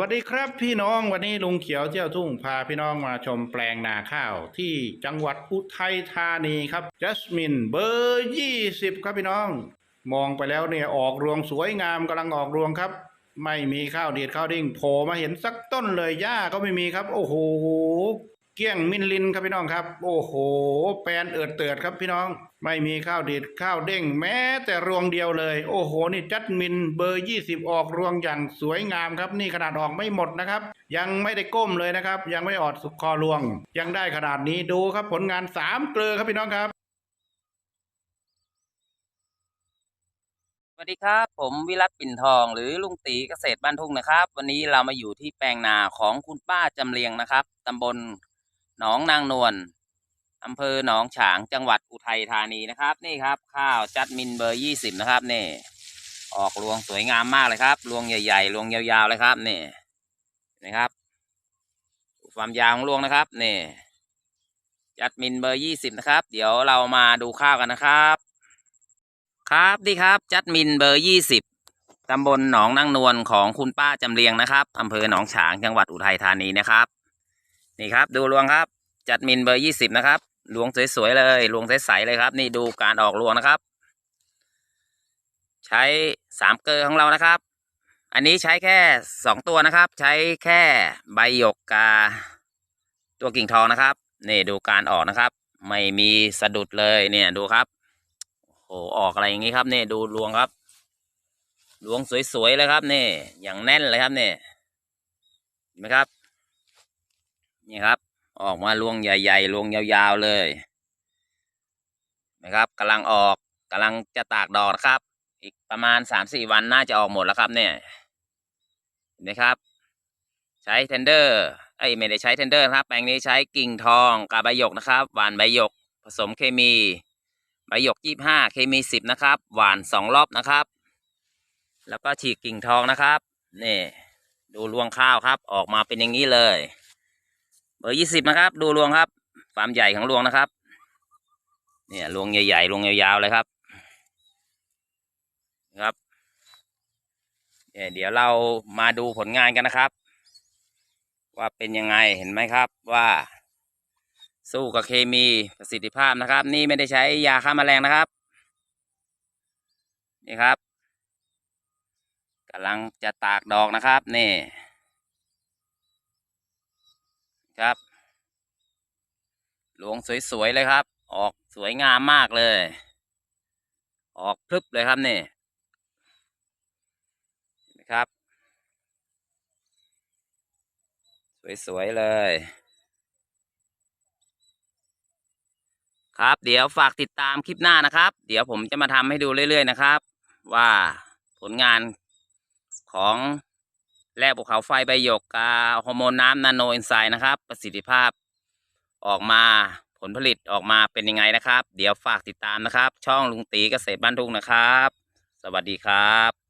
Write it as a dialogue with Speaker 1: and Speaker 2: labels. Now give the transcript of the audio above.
Speaker 1: วัสดีครับพี่น้องวันนี้ลุงเขียวเที่ยวทุ่งพาพี่น้องมาชมแปลงนาข้าวที่จังหวัดอุทัยธานีครับจัสมินเบอร์ยี่สิบครับพี่น้อง มองไปแล้วเนี่ยออกรวงสวยงามกำลังออกรวงครับ ไม่มีข้าวเดียดข้าวดิ้งโผล่มาเห็นสักต้นเลยหญ้าก็ไม่มีครับ โอ้โห เกี้ยงมินลินครับพี่น้องครับ โอ้โห แปลนเอิดเติดครับพี่น้อง ไม่มีข้าวดีดข้าวเด้งแม้แต่รวงเดียวเลย โอ้โห นี่จัดมินเบอร์ยี่สิบออกรวงอย่างสวยงามครับ นี่ขนาดออกไม่หมดนะครับ ยังไม่ได้ก้มเลยนะครับ ยังไม่ออดสุกคอรวง ยังได้ขนาดนี้ดูครับผลงานสามเกลือครับพี่น้องครับ
Speaker 2: สวัสดีครับ ผมวิรัตปิ่นทองหรือลุงตีเกษตรบ้านทุ่งนะครับ วันนี้เรามาอยู่ที่แปลงนาของคุณป้าจำเรียงนะครับตำบล หนองนางนวลอำเภอหนองฉางจังหวัดอุทัยธานีนะครับ นี่ครับ ข้าวจัดมินเบอร์ยี่สิบนะครับนี่ ออกรวงสวยงามมากเลยครับรวงใหญ่ๆรวงยาวๆเลยครับนี่นะครับความยาวของรวงนะครับนี่จัดมินเบอร์ยี่สิบนะครับ เดี๋ยวเรามาดูข้าวกันนะครับ ครับดีครับ จัดมินเบอร์ยี่สิบตำบลหนองนางนวลของคุณป้าจำเรียงนะครับอำเภอหนองฉางจังหวัดอุทัยธานีนะครับ นี่ครับ ดูรวงครับ จัดมินเบอร์ยี่สิบนะครับรวงสวยๆเลยรวงใสๆเลยครับ นี่ดูการออกรวงนะครับ ใช้สามเกลอของเรานะครับ อันนี้ใช้แค่สองตัวนะครับ ใช้แค่ใบหยกกา ตัวกิ่งทองนะครับนี่ดูการออกนะครับ ไม่มีสะดุดเลยเนี่ยดูครับโอ้โหออกอะไรอย่างนี้ครับนี่ดูรวงครับรวงสวยๆเลยครับนี่อย่างแน่นเลยครับนี่เห็นไหมครับ นี่ครับ ออกมารวงใหญ่ๆรวงยาวๆเลยนะครับกำลังออกกำลังจะตากดอกนะครับ อีกประมาณสามสี่วันน่าจะออกหมดแล้วครับเนี่ยเห็นไหมครับ ใช้เทนเดอร์ไอ้ไม่ได้ใช้เทนเดอร์ครับแปลงนี้ใช้กิ่งทองกาใบหยกนะครับ หวานใบหยก ผสมเคมีใบหยกยี่ห้าเคมีสิบนะครับ หวานสองรอบนะครับ แล้วก็ฉีกกิ่งทองนะครับนี่ดูรวงข้าวครับ ออกมาเป็นอย่างนี้เลย บอร์ยี่สิบนะครับ ดูรวงครับความใหญ่ของรวงนะครับ เนี่ยรวงใหญ่ๆรวงยาวๆเลยครับครับเนี่ยเดี๋ยวเรามาดูผลงานกันนะครับ ว่าเป็นยังไงเห็นไหมครับว่าสู้กับเคมีประสิทธิภาพนะครับ นี่ไม่ได้ใช้ยาฆ่าแมลงนะครับ นี่ครับกำลังจะตากดอกนะครับ นี่ ครับ หลวงสวยๆเลยครับ ออกสวยงามมากเลย ออกพลึบเลยครับนี่นะครับ สวยๆเลย ครับเดี๋ยวฝากติดตามคลิปหน้านะครับ เดี๋ยวผมจะมาทำให้ดูเรื่อยๆนะครับ ว่าผลงานของ แร่ภูเขาไฟใบหยกฮอร์โมนน้ำนาโนเอนไซม์นะครับ ประสิทธิภาพออกมาผลผลิตออกมาเป็นยังไงนะครับ เดี๋ยวฝากติดตามนะครับ ช่องลุงตีเกษตรบ้านทุ่งนะครับ สวัสดีครับ